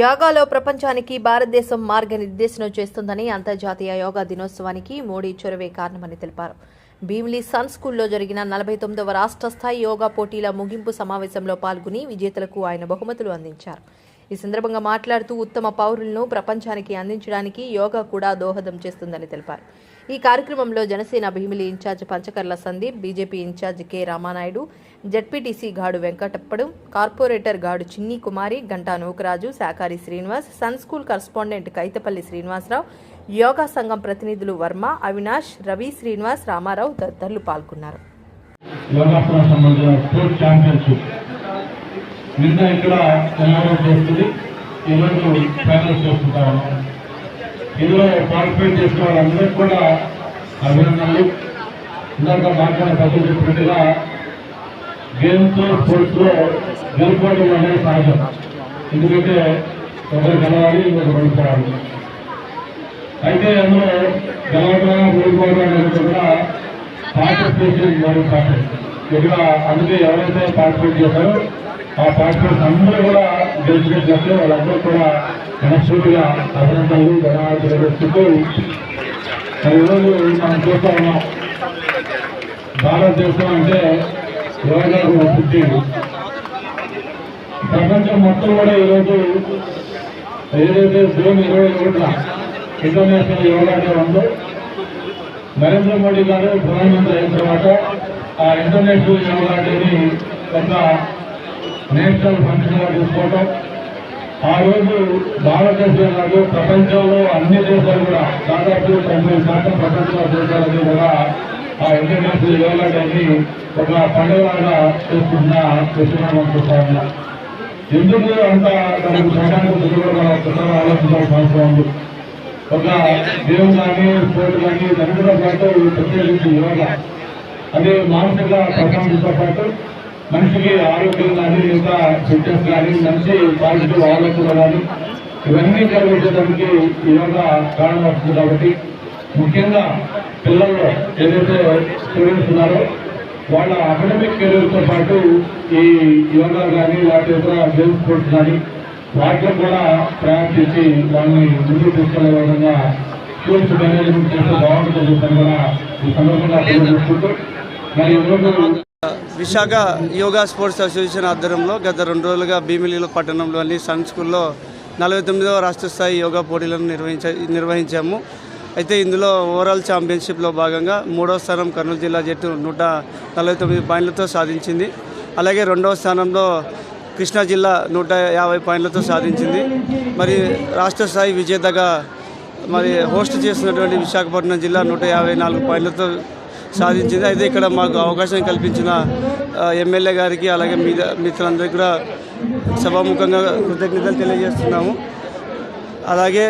యోగాలో ప్రపంచానికి భారతదేశం మార్గనిర్దేశనం చేస్తుందని అంతర్జాతీయ యోగా దినోత్సవానికి మోడీ చొరవే కారణమని తెలిపారు. భీమిలి సన్ స్కూల్లో జరిగిన నలభై తొమ్మిదవ రాష్ట్ర స్థాయి యోగా పోటీల ముగింపు సమావేశంలో పాల్గొని విజేతలకు ఆయన బహుమతులు అందించారు. ఈ సందర్భంగా మాట్లాడుతూ ఉత్తమ పౌరులను ప్రపంచానికి అందించడానికి యోగా కూడా దోహదం చేస్తుందని తెలిపారు. ఈ కార్యక్రమంలో Janasena Bheemili incharge Panchakarla Sandeep BJP incharge K Ramanaidu ZPTC Gadu Venkatappadu corporator Gadu Chinni Kumari Ganta Nookaraju Sakari Srinivas sun school correspondent Kaithapalli Srinivasarao yoga సంఘం ప్రతినిధులు వర్మ అవినాష్ రవి శ్రీనివాస్ రామారావు తదితరులు పాల్గొన్నారు యోగాసనం సంబంధించిన స్పోర్ట్స్ ఛాంపియన్షిప్ నిన్న ఇక్కడ తెలంగాణ చేస్తుంది. ఈరోజు ఫైనల్స్ చేస్తుంటాము ఇందులో పార్టిసిపేట్ చేసిన వాళ్ళందరికీ కూడా అభినందనలు. ఇందాక మాట్లాడే పద్ధతి చెప్పినట్టుగా గేమ్స్లో స్పోర్ట్స్లో గెలుపుకోవడం అనేది సహజం. ఎందుకంటే ఒకరు గెలవాలి ఇంకొకరు ఓడిపోవాలి. అయితే అందులో గెలవడం ఓడిపోవడం అనేది కూడా పార్టిసిపేషన్ మరియు పార్టీ ఇక్కడ అందుకే ఎవరైతే పార్టిసిపేట్ చేశారో ఆ పార్టీస్ అందరూ కూడా గెలిచినట్లు వాళ్ళందరూ కూడా మనస్ఫూర్తిగా అభినందనలు ధన్యవాదాలు తెలియజేస్తుంటూ ఈరోజు మనం చూస్తా ఉన్నాం. భారతదేశం అంటే యోగాకు పుట్టింది ప్రపంచం మొత్తం కూడా ఈరోజు ఏదైతే జూన్ ఇరవై ఒకటిన ఇంటర్నేషనల్ యోగా డే ఉందో నరేంద్ర మోడీ గారు ప్రధానమంత్రి అయిన తర్వాత ఆ ఇంటర్నేషనల్ యోగా డేని ఒక నేషనల్ ఫంక్షన్గా తీసుకోవటం ఆ రోజు భారతదేశంలో ప్రపంచంలో అన్ని దేశాలు కూడా దాదాపు తొంభై శాతం ప్రపంచ దేశాలన్నీ కూడా ఆ ఇంటర్నేషనల్ యోగాన్ని ఒక పండుగలాగా చేసుకుంటున్న విషయం మనం చూస్తా ఉన్నాం ఎందుకు అంత దానికి చేయడానికి కూడా మనం ఆలోచించాల్సిన అవసరం ఉంది. ఒక దేవుడు కానీ స్పోర్ట్ కానీ దానితో పాటు ప్రత్యేకించి యోగా. అదే మానసిక ప్రశాంతతో పాటు మనిషికి ఆరోగ్యం కానీ ఇంకా ఫిట్నెస్ కానీ మంచి పాజిటివ్ ఆలోచన కానీ ఇవన్నీ కలిగించడానికి యోగా కారణం అవుతుంది కాబట్టి ముఖ్యంగా పిల్లల్లో ఏదైతే స్టూడెంట్స్ ఉన్నారో వాళ్ళ అకాడమిక్ కెరీర్తో పాటు ఈ యోగా కానీ లేకపోతే ఇతర గేమ్ స్పోర్ట్స్ కానీ వాటిలో కూడా ప్రయాణం చేసి వాళ్ళని ముందుకు తీసుకెళ్ళే విధంగా స్కూల్స్ మేనేజ్మెంట్ చేస్తే బాగుంటుందని చెప్పని కూడా ఈ సందర్భంగా మరి ఈరోజు విశాఖ యోగా స్పోర్ట్స్ అసోసియేషన్ ఆధ్వర్యంలో గత రెండు రోజులుగా భీమిలిలో పట్టణంలోని సన్ స్కూల్లో నలభై తొమ్మిదవ రాష్ట్ర స్థాయి యోగా పోటీలను నిర్వహించ నిర్వహించాము. అయితే ఇందులో ఓవరాల్ ఛాంపియన్షిప్లో భాగంగా మూడవ స్థానం కర్నూలు జిల్లా జట్టు నూట నలభై తొమ్మిది పాయింట్లతో సాధించింది. అలాగే రెండవ స్థానంలో కృష్ణా జిల్లా నూట యాభై పాయింట్లతో సాధించింది. మరి రాష్ట్ర స్థాయి విజేతగా మరి హోస్ట్ చేస్తున్నటువంటి విశాఖపట్నం జిల్లా నూట యాభై నాలుగు పాయింట్లతో సాధించింది. అయితే ఇక్కడ మాకు అవకాశం కల్పించిన ఎమ్మెల్యే గారికి అలాగే మీద మిత్రులందరికీ కూడా సభాముఖంగా కృతజ్ఞతలు తెలియజేస్తున్నాము. అలాగే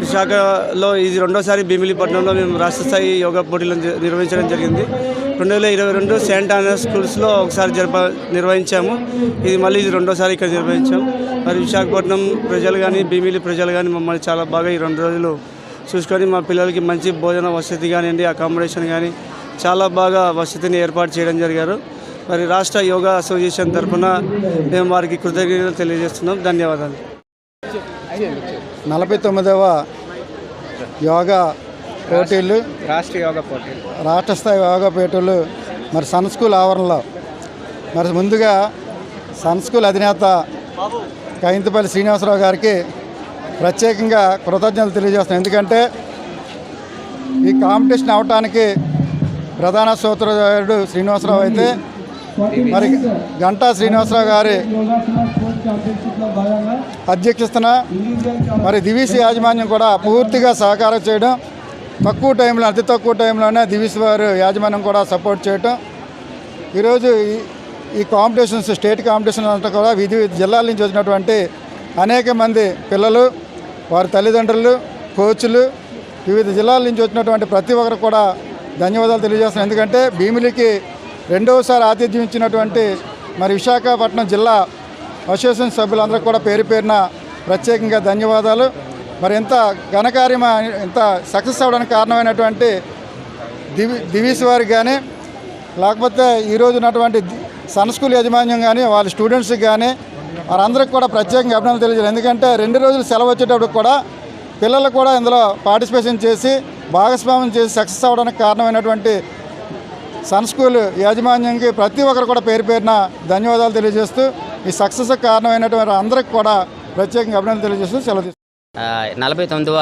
విశాఖలో ఇది రెండోసారి భీమిలిపట్నంలో మేము రాష్ట్ర స్థాయి యోగా పోటీలను నిర్వహించడం జరిగింది. రెండు వేల ఇరవై రెండు సెయింట్ ఆనా స్కూల్స్లో ఒకసారి జరప నిర్వహించాము. ఇది మళ్ళీ ఇది రెండోసారి ఇక్కడ నిర్వహించాం. మరి విశాఖపట్నం ప్రజలు కానీ భీమిలి ప్రజలు కానీ మమ్మల్ని చాలా బాగా ఈ రెండు రోజులు చూసుకొని మా పిల్లలకి మంచి భోజన వసతి కానివ్వండి అకామిడేషన్ కానీ చాలా బాగా వసతిని ఏర్పాటు చేయడం జరిగారు. మరి రాష్ట్ర యోగా అసోసియేషన్ తరఫున మేము వారికి కృతజ్ఞతలు తెలియజేస్తున్నాం. ధన్యవాదాలు. నలభై తొమ్మిదవ యోగా పోటీలు రాష్ట్రీయ యోగా పోటీలు. రాష్ట్ర స్థాయి యోగా పోటీలు మరి సన్ స్కూల్ ఆవరణలో. మరి ముందుగా సన్ స్కూల్ అధినేత కైంతపల్లి శ్రీనివాసరావు గారికి ప్రత్యేకంగా కృతజ్ఞతలు తెలియజేస్తున్నాను ఎందుకంటే ఈ కాంపిటీషన్ అవటానికి ప్రధాన సూత్రధారుడు శ్రీనివాసరావు అయితే మరి గంటా శ్రీనివాసరావు గారి అధ్యక్షతన మరి దివిసి యాజమాన్యం కూడా పూర్తిగా సహకారం చేయడం తక్కువ టైంలో అతి తక్కువ టైంలోనే దివిసి వారు యాజమాన్యం కూడా సపోర్ట్ చేయటం. ఈరోజు ఈ- ఈ కాంపిటీషన్స్ స్టేట్ కాంపిటీషన్ అంతా కూడా వివిధ జిల్లాల నుంచి వచ్చినటువంటి అనేక మంది పిల్లలు వారి తల్లిదండ్రులు కోచ్లు వివిధ జిల్లాల నుంచి వచ్చినటువంటి ప్రతి ఒక్కరు కూడా ధన్యవాదాలు తెలియజేస్తున్నాను ఎందుకంటే భీమిలికి రెండవసారి ఆతిథ్యం ఇచ్చినటువంటి మరి విశాఖపట్నం జిల్లా అసోసియేషన్ సభ్యులందరూ కూడా పేరు పేరున ప్రత్యేకంగా ధన్యవాదాలు. మరి ఎంత ఘనకార్యం ఇంత సక్సెస్ అవ్వడానికి కారణమైనటువంటి దివి దివీస్ వారికి కానీ లేకపోతే ఈరోజు ఉన్నటువంటి సన్ స్కూల్ యాజమాన్యం కానీ వాళ్ళ స్టూడెంట్స్కి కానీ వారందరికీ కూడా ప్రత్యేకంగా అభినందనలు తెలియజేయాలి. ఎందుకంటే రెండు రోజులు సెలవు వచ్చేటప్పుడు కూడా పిల్లలు కూడా ఇందులో పార్టిసిపేషన్ చేసి భాగస్వామ్యం చేసి సక్సెస్ అవ్వడానికి కారణమైనటువంటి సన్ స్కూల్ యాజమాన్యంకి ప్రతి ఒక్కరు కూడా పేరు పేరున ధన్యవాదాలు తెలియజేస్తూ ఈ సక్సెస్ కారణమైనటువంటి అందరికి కూడా ప్రత్యేకంగా అభినందనలు తెలియజేస్తూ సెలవు నలభై తొమ్మిదవ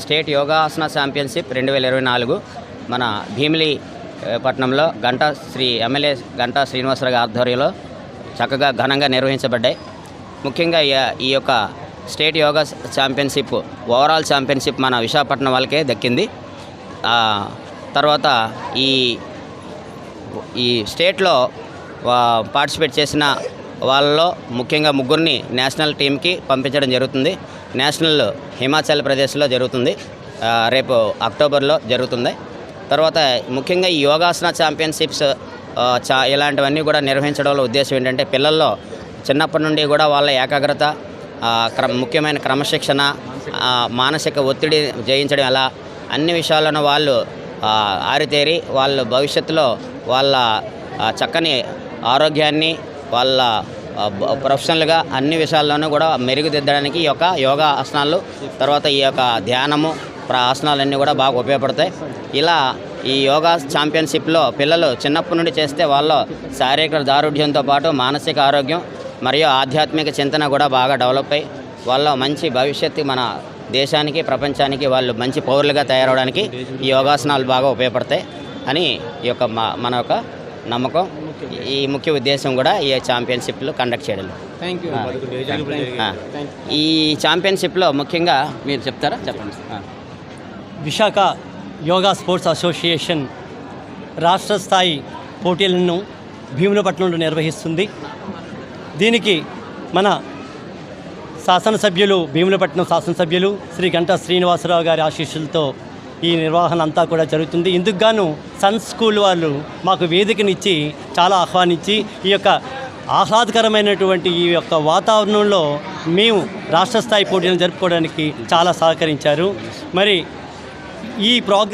స్టేట్ యోగాసన ఛాంపియన్షిప్ రెండు వేల ఇరవై నాలుగు మన భీమిలి పట్నంలో పట్టణంలో గంటా శ్రీ ఎమ్మెల్యే గంటా శ్రీనివాసరావు ఆధ్వర్యంలో చక్కగా ఘనంగా నిర్వహించబడ్డాయి. ముఖ్యంగా ఈ- ఈ యొక్క state yoga championship overall championship మన విశాఖపట్నం వాళ్ళకే దక్కింది. తర్వాత ఈ ఈ స్టేట్లో పార్టిసిపేట్ చేసిన వాళ్ళలో ముఖ్యంగా ముగ్గురిని నేషనల్ టీంకి పంపించడం జరుగుతుంది. నేషనల్ హిమాచల్ ప్రదేశ్లో జరుగుతుంది. రేపు అక్టోబర్లో జరుగుతుంది. తర్వాత ముఖ్యంగా ఈ యోగాసన ఛాంపియన్షిప్స్ చా ఇలాంటివన్నీ కూడా నిర్వహించడంలో ఉద్దేశం ఏంటంటే పిల్లల్లో చిన్నప్పటి నుండి కూడా వాళ్ళ ఏకాగ్రత క్రమ ముఖ్యమైన క్రమశిక్షణ మానసిక ఒత్తిడి జయించడం ఎలా అన్ని విషయాలను వాళ్ళు ఆరితేరి వాళ్ళ భవిష్యత్తులో వాళ్ళ చక్కని ఆరోగ్యాన్ని వాళ్ళ ప్రొఫెషనల్గా అన్ని విషయాల్లోనూ కూడా మెరుగుదిద్దడానికి ఈ యొక్క యోగా ఆసనాలు తర్వాత ఈ యొక్క ధ్యానము ప్రా ఆసనాలన్నీ కూడా బాగా ఉపయోగపడతాయి. ఇలా ఈ యోగా ఛాంపియన్షిప్లో పిల్లలు చిన్నప్పటి నుండి చేస్తే వాళ్ళ శారీరక దారుఢ్యంతో పాటు మానసిక ఆరోగ్యం మరియు ఆధ్యాత్మిక చింతన కూడా బాగా డెవలప్ అయ్యి వాళ్ళ మంచి భవిష్యత్తు మన దేశానికి ప్రపంచానికి వాళ్ళు మంచి పౌరులుగా తయారవడానికి ఈ యోగాసనాలు బాగా ఉపయోగపడతాయి అని ఈ యొక్క మా- మన యొక్క నమ్మకం. ఈ ముఖ్య ఉద్దేశం కూడా ఈ ఛాంపియన్షిప్లో కండక్ట్ చేయడం. ఈ ఛాంపియన్షిప్లో ముఖ్యంగా మీరు చెప్తారా? చెప్పండి. విశాఖ యోగా స్పోర్ట్స్ అసోసియేషన్ రాష్ట్ర స్థాయి పోటీలను భీములపట్నంలో నిర్వహిస్తుంది. దీనికి మన శాసనసభ్యులు భీములపట్నం శాసనసభ్యులు శ్రీ గంటా శ్రీనివాసరావు గారి ఆశీస్సులతో ఈ నిర్వహణ అంతా కూడా జరుగుతుంది. ఇందుకు గాను సన్ స్కూల్ వాళ్ళు మాకు వేదికనిచ్చి చాలా ఆహ్వానించి ఈ యొక్క ఆహ్లాదకరమైనటువంటి ఈ యొక్క వాతావరణంలో మేము రాష్ట్ర స్థాయి పోటీలను జరుపుకోవడానికి చాలా సహకరించారు. మరి ఈ ప్రోగ్రాం